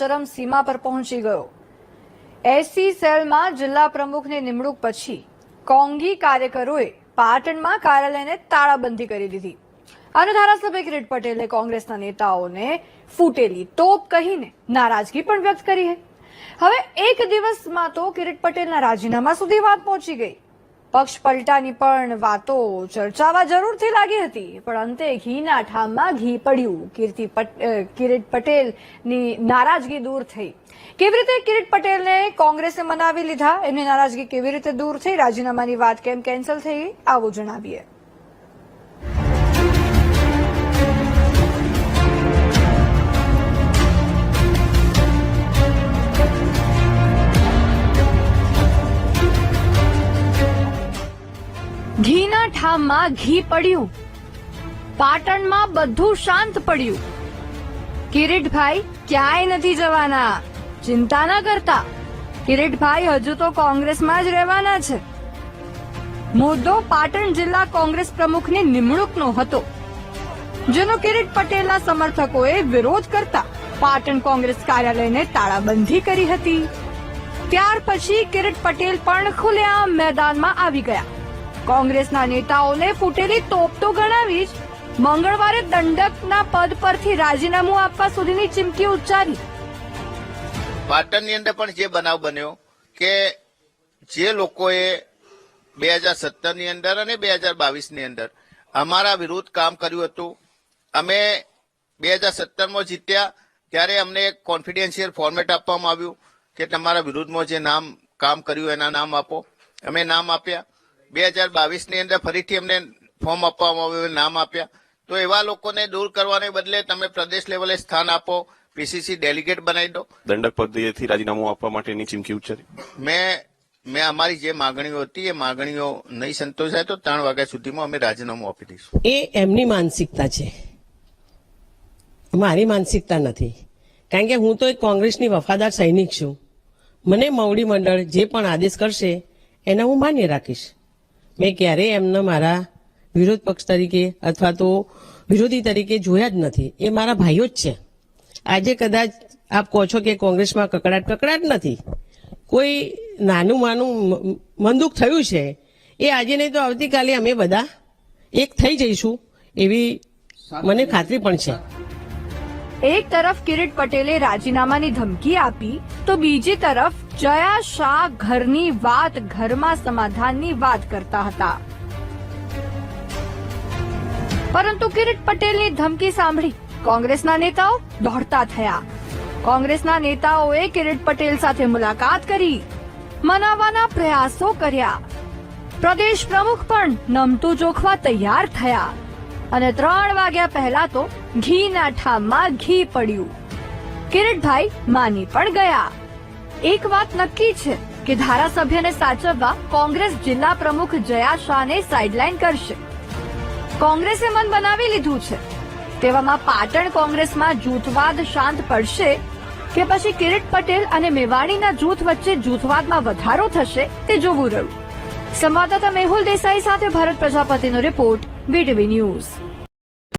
ચરમસીમા પર પહોંચી ગયો. એસી સેલમાં જિલ્લા પ્રમુખની નિમણૂક પછી કોંગી કાર્યકરોએ પાટણમાં કાર્યાલયને તાળાબંધી કરી દીધી. અને ધારાસભ્ય કિરીટ પટેલે કોંગ્રેસના નેતાઓને ફૂટેલી તોપ કહીને નારાજગી પણ વ્યક્ત કરી હવે એક દિવસમાં તો કિરીટ પટેલના રાજીનામા સુધી વાત પહોંચી ગઈ. પક્ષ પલટાની પણ વાતો ચર્ચાવા જરૂરથી લાગી હતી, પણ અંતે ઘીના ઠામમાં ઘી પડ્યું. કીર્તિ કિરીટ પટેલની નારાજગી દૂર થઈ. કેવી રીતે કિરીટ પટેલને કોંગ્રેસે મનાવી લીધા? એમની નારાજગી કેવી રીતે દૂર થઈ? રાજીનામાની વાત કેમ કેન્સલ થઈ? આવું જણાવીએ. ઘીના ઘી પડ્યું. પાટણમાં બધું શાંત પડ્યું. કિરીટભાઈ ક્યાંય નથી જવાના. ચિંતા ન કરતા. કિરીટભાઈ હજુ તો કોંગ્રેસમાં જ રહેવાના છે. મુદ્દો પાટણ જિલ્લા કોંગ્રેસ પ્રમુખની નિમણૂકનો હતો. જેનો કિરીટ પટેલના સમર્થકોએ વિરોધ કરતા પાટણ કોંગ્રેસ કાર્યાલયને તાળાબંધી કરી હતી. ત્યાર પછી કિરીટ પટેલ પણ ખુલ્લેઆમ મેદાનમાં આવી ગયા. કોંગ્રેસના નેતાઓને ફૂટેલી તોપ તો ગણાવી જ. મંગળવારે દંડકના પદ પરથી રાજીનામું આપવા સુધીની ચીમકી ઉચ્ચારી. પાટણની અંદર પણ જે બનાવ બન્યો કે જે લોકોએ બે હજાર સત્તરની અંદર અને બે હજાર બાવીસની અંદર અમારા વિરુદ્ધ કામ કર્યું હતું. અમે બે હજાર સત્તરમાં જીત્યા ત્યારે અમને એક કોન્ફિડેન્શિયલ ફોર્મેટ આપવામાં આવ્યું કે તમારા વિરુદ્ધમાં જે નામ કામ કર્યું એના નામ આપો. અમે નામ આપ્યા. બે હજાર બાવીસની અંદર ફરીથી અમને ફોર્મ આપવામાં આવ્યું નામ આપ્યા. તો એવા લોકોને દૂર કરવાને બદલે તમે પ્રદેશ લેવલે સ્થાન આપો પીસીસી ડેલિગેટ બનાવી દો. દંડક પદ્ધતિથી રાજીનામું આપવા માટેની ચીમકી ઉચ્ચારી. મેં મેં અમારી જે માગણીઓ હતી એ માગણીઓ નહીં સંતોષાય તો ત્રણ વાગ્યા સુધીમાં અમે રાજીનામું આપી દઈશું. એ એમની માનસિકતા છે. મારી માનસિકતા નથી. કારણ કે હું તો એક કોંગ્રેસની વફાદાર સૈનિક છું. મને મવડી મંડળ જે પણ આદેશ કરશે એને હું માન્ય રાખીશ. મેં ક્યારેય એમને મારા વિરોધ પક્ષ તરીકે અથવા તો વિરોધી તરીકે જોયા જ નથી. એ મારા ભાઈઓ જ છે. આજે કદાચ આપ કહો છો કે કોંગ્રેસમાં કકડાટ કકડાટ નથી. કોઈ નાનું માનું મંદુક થયું છે એ આજે નહીં તો આવતીકાલે અમે બધા એક થઈ જઈશું એવી મને ખાતરી પણ છે. એક તરફ કિરીટ પટેલે રાજીનામાની ધમકી આપી, તો બીજી તરફ જયા શાહ ઘરની વાત ઘરમાં સમાધાનની વાત કરતા હતા. પરંતુ કિરીટ પટેલની ધમકી સાંભળી કોંગ્રેસના નેતાઓ દોડતા થયા. કોંગ્રેસના નેતાઓએ કિરીટ પટેલ સાથે મુલાકાત કરી, મનાવવાના પ્રયાસો કર્યા. પ્રદેશ પ્રમુખ પણ નમતું જોખવા તૈયાર થયા. અને ત્રણ વાગ્યા પહેલા તો ઘીના ઠામમાં ઘી પડ્યું. કિરીટભાઈ માની પણ ગયા. એક વાત નક્કી છે કે ધારાસભ્યને સાચવવા કોંગ્રેસ જિલ્લા પ્રમુખ જયા શાહને સાઇડલાઇન કરશે. કોંગ્રેસે મન બનાવી લીધું છે. તેવામાં પાટણ કોંગ્રેસમાં જૂથવાદ શાંત પડશે કે પછી કિરીટ પટેલ અને મેવાણીના જૂથ વચ્ચે જૂથવાદમાં વધારો થશે તે જોવું રહ્યું. સંવાદદાતા મેહુલ દેસાઈ સાથે ભરત પ્રજાપતિનો રિપોર્ટ બીટીવી ન્યૂઝ.